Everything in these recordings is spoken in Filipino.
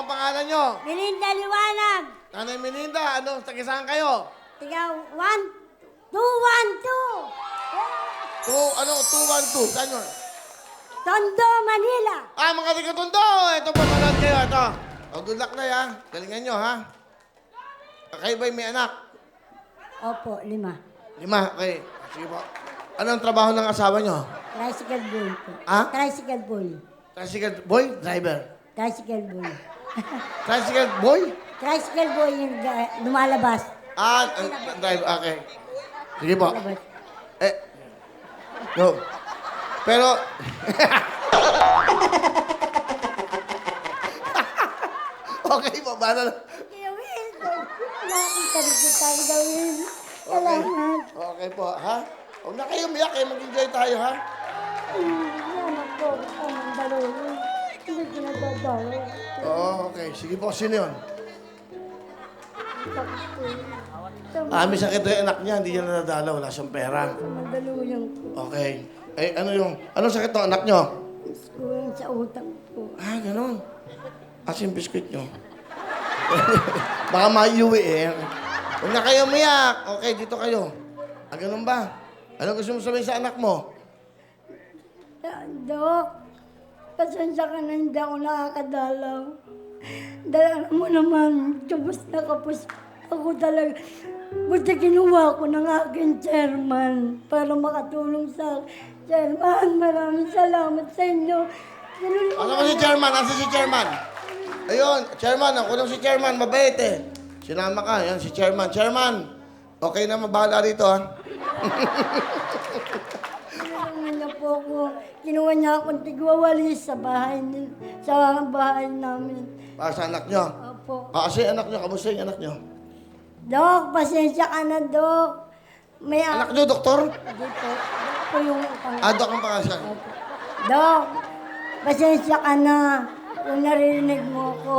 ang pangalan nyo? Melinda Liwanag. Nanay Melinda, ano, tagisaan kayo? Tiga, one, two, one, two. Two, ano, 212, saan yun? Tondo, Manila. Ah, mga tigatundo! Ito po, manood kayo, ito. Oh, good luck na ya. Galingan nyo, ha? Kayo ba'y may anak? Opo, lima. Lima, okay. Sige po. Ano ang trabaho ng asawa nyo? Tricycle boy po. Ah? Tricycle boy. Tricycle boy? Driver? Tricycle boy. Tricycle boy? Tricycle boy yung ga- lumalabas. Ah, ang driver, okay. Sige po. Eh, go. Pero, okay po, bahala na. Kaya Will, nakakita rin ko tayo gawin. Salamat. Okay po, ha? Huwag na kayo umiyak eh, mag-enjoy tayo, ha? Salamat po. Ang dalawa. Hindi ko nadadalo. Oo, okay. Sige po, sino yun? Tapos po. Ah, may sakit yung anak niya, hindi niya nadadala, wala siyang pera. Mandaluyang po. Okay. Eh, ano yung, anong sakit ng anak niyo? Kulang sa utang po. Ah, ganun. Asin biskuit niyo. Baka maiuwi eh. Huwag na kayo umiyak. Okay, dito kayo. Ah, ganun ba? Ano gusto mo sabihin sa anak mo? Ah, Dok, pasensya ka na hindi ako nakakadalaw. Dahil mo naman, tubos na kapos ako talaga. Buti kinuha ko ng aking chairman para makatulong sa chairman. Maraming salamat sa inyo. Ano ko si chairman? Asa si chairman? Ayun, chairman. Ang kulong si chairman. Mabait eh. Sinama ka. Yan, si chairman. Chairman, okay na mabahala rito ha. Sinulungan niya po ako. Kinuha niya akong tigwawalis sa bahay, ni- sa bahay namin. Para sa anak niyo. Opo. Ah, kasi anak niyo. Kamusta yung anak niyo? Dok, pasensya ka na, Dok. May Anak niyo, doktor? Po. Dok po yung pang- Ah, dok ang pangasan. Dok, pasensya ka na kung naririnig mo ako.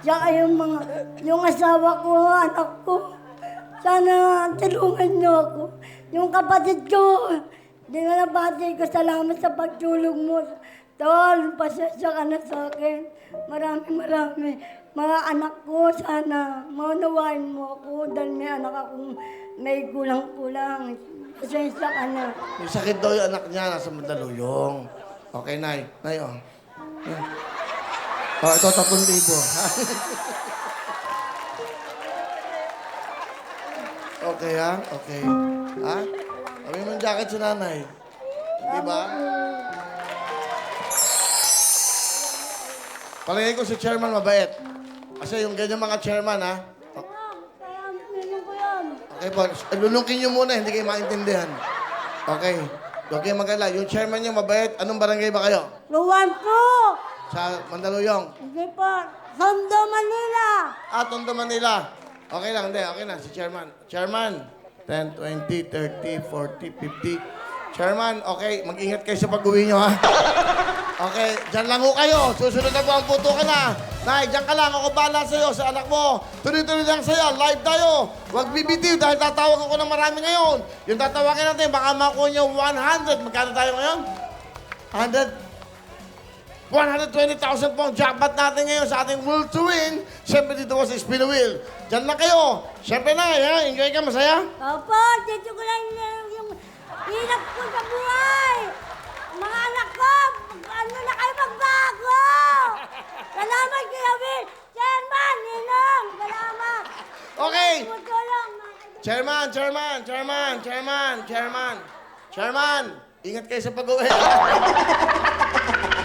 Tsaka yung mga, yung asawa ko, anak ko, sana tulungan niyo ako. Yung kapatid ko, di na nabati ko, salamat sa pagtulong mo. Tol, pasensya ka na sa akin. Marami, marami. Mga anak ko, sana maunawain mo ako dahil may anak akong may kulang-kulang. Pasensya ka na. May sakit daw yung anak niya. Nasa Mandaluyong. Okay, Nay. Nay, oh. Yan. Oh, ito, 3,000. okay, ha? Okay. Ha? Kami mo yung jacket si nanay. Di ba? Palagay ko si chairman mabait. Kasi yung ganyan mga chairman, ha? Kaya, nilong ko yan. Okay po. Lulungkin niyo muna, hindi kayo maintindihan. Okay. Huwag kayo mag-alala. Yung chairman niyo mabait. Anong barangay ba kayo? Luwan po! Sa Mandaluyong. Hindi po. Tondo, Manila! Ah, Tondo, Manila. Okay lang, hindi. Okay na, si chairman. Chairman, 10, 20, 30, 40, 50. Chairman, okay, mag-ingat kayo sa pag-uwi nyo, ha? Okay, dyan lang ho kayo. Susunod na ang puto ka na. Nay, dyan ka lang. Ako bahala sa'yo, sa anak mo. Tuloy-tuloy lang sa'yo. Live tayo. Huwag bibitiw dahil tatawag ako ng marami ngayon. Yung tatawagin natin, baka makuha nyo 100. Magkano tayo ngayon? 100? 120,000 po ang jackpot natin ngayon sa ating Will to Win. Siyempre dito ko sa Spin Wheel. Diyan lang kayo. Siyempre na, ha? enjoy ka, masaya? Opo, dito ko lang yung, yung hirap ko sa buhay. Mga anak ko, ano na kayo magbago? Salamat Kuya Will. Chairman, Ninong, salamat. Okay. Tumutulong. Chairman, chairman, chairman, chairman, chairman. Chairman, ingat kayo sa pag-uwi.